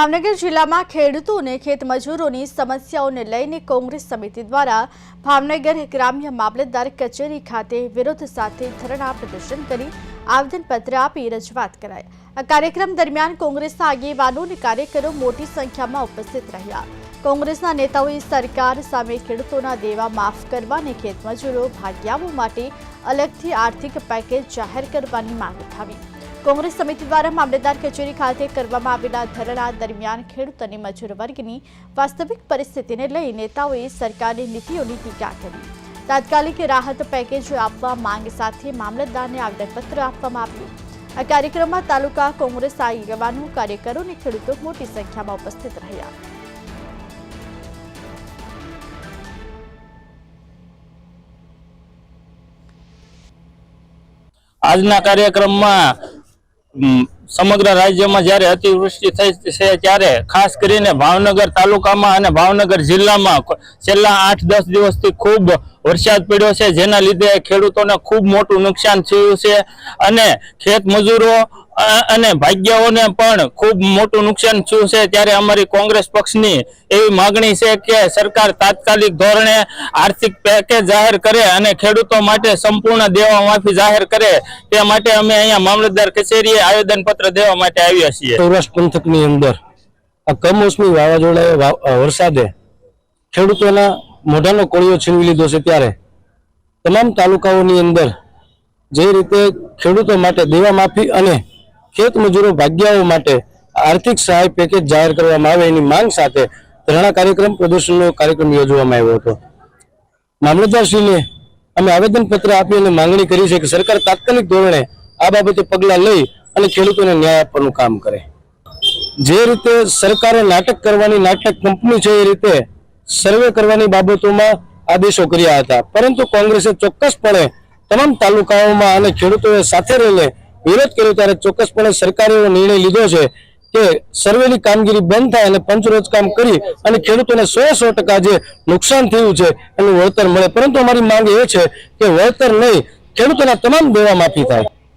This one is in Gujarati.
ભાવનગર જિલ્લામાં ખેડૂતોને ખેતમજૂરોની સમસ્યાઓને લઈને કોંગ્રેસ સમિતિ દ્વારા ભાવનગર ગ્રામ્ય મામલતદાર કચેરી ખાતે વિરોધ સાથે ધરણા પ્રદર્શન કરી આવેદનપત્ર આપી રજૂઆત કરાઈ. આ કાર્યક્રમ દરમિયાન કોંગ્રેસના આગેવાનો અને કાર્યકરો મોટી સંખ્યામાં ઉપસ્થિત રહ્યા. કોંગ્રેસના નેતાઓએ સરકાર સામે ખેડૂતોના દેવા માફ કરવા અને ખેતમજૂરો ભાગ્યાઓ માટે અલગથી આર્થિક પેકેજ જાહેર કરવાની માંગ ઉઠાવી. કોંગ્રેસ સમિતિ દ્વારા મામલતદાર કચેરી ખાતે કરવામાં આવેલા ધરણા દરમિયાન ખેડૂત અને મજૂર વર્ગની વાસ્તવિક પરિસ્થિતિને લઈ નેતાઓએ સરકારની નીતિઓની ટીકા કરી. તાત્કાલિક રાહત પેકેજ આપવા માંગ સાથે મામલતદારને આવેદનપત્ર આપવામાં આવ્યું. આ કાર્યક્રમમાં તાલુકા કોંગ્રેસ આગેવાનો, કાર્યકરો અને ખેડૂતો મોટી સંખ્યામાં ઉપસ્થિત રહ્યા. આજના કાર્યક્રમમાં સમગ્ર રાજ્યમાં જ્યારે અતિવૃષ્ટિ થઈ છે ત્યારે ખાસ કરીને ભાવનગર તાલુકામાં અને ભાવનગર જિલ્લામાં છેલ્લા આઠ દસ દિવસથી ખૂબ વરસાદ પડ્યો છે. જેના લીધે ખેડૂતોને ખૂબ મોટું નુકસાન થયું છે. અને ખેત મજૂરો અને ભાગ્યાઓને પણ ખૂબ મોટું નુકસાન થયું છે? ત્યારે અમારી કોંગ્રેસ પક્ષની એવી માગણી છે કે સરકાર તાત્કાલિક ધોરણે આર્થિક પેકેજ જાહેર કરે અને ખેડૂતો માટે સંપૂર્ણ દેવા માફી જાહેર કરે. તે માટે અમે અહીંયા મામલતદાર કચેરીએ આવેદનપત્ર દેવા માટે આવ્યા છીએ. સૌરાષ્ટ્ર પંથકની અંદર આ કમોસમી વાવાઝોડાએ વરસાદે ખેડૂતોના મોઢાનો કોળિયો છીનવી લીધો છે ત્યારે. તમામ તાલુકાઓની અંદર જે રીતે ખેડૂતો માટે દેવા માફી અને ખેત મજૂરો ભાગ્યાઓ માટે આર્થિક સહાય પેકેજ જાહેર કરવામાં આવે એની માંગ સાથે ધરણા કાર્યક્રમ પ્રદર્શનનો કાર્યક્રમ યોજવામાં આવ્યો હતો. મામલતદારશ્રીને અમે આવેદનપત્ર આપી અને માંગણી કરી છે કે સરકાર તાત્કાલિક ધોરણે આ બાબતે પગલાં લઈ અને ખેડૂતોને ન્યાય આપવાનું કામ કરે. જે રીતે સરકારે નાટક કરવાની નાટક કંપની છે એ રીતે સર્વે કરવાની બાબતોમાં આદેશો કર્યા હતા. પરંતુ કોંગ્રેસે ચોક્કસપણે તમામ તાલુકાઓમાં અને ખેડૂતોએ સાથે રહીને વિરોધ કર્યો ત્યારે ચોક્કસપણે સરકારે એવો નિર્ણય લીધો છે કે સર્વેની કામગીરી બંધ થાય અને પંચરોજ કામ કરી અને ખેડૂતોને સો સો ટકા જે નુકસાન થયું છે એનું વળતર મળે. પરંતુ અમારી માંગ એ છે કે વળતર નહીં, ખેડૂતોના તમામ દેવા માફી થાય.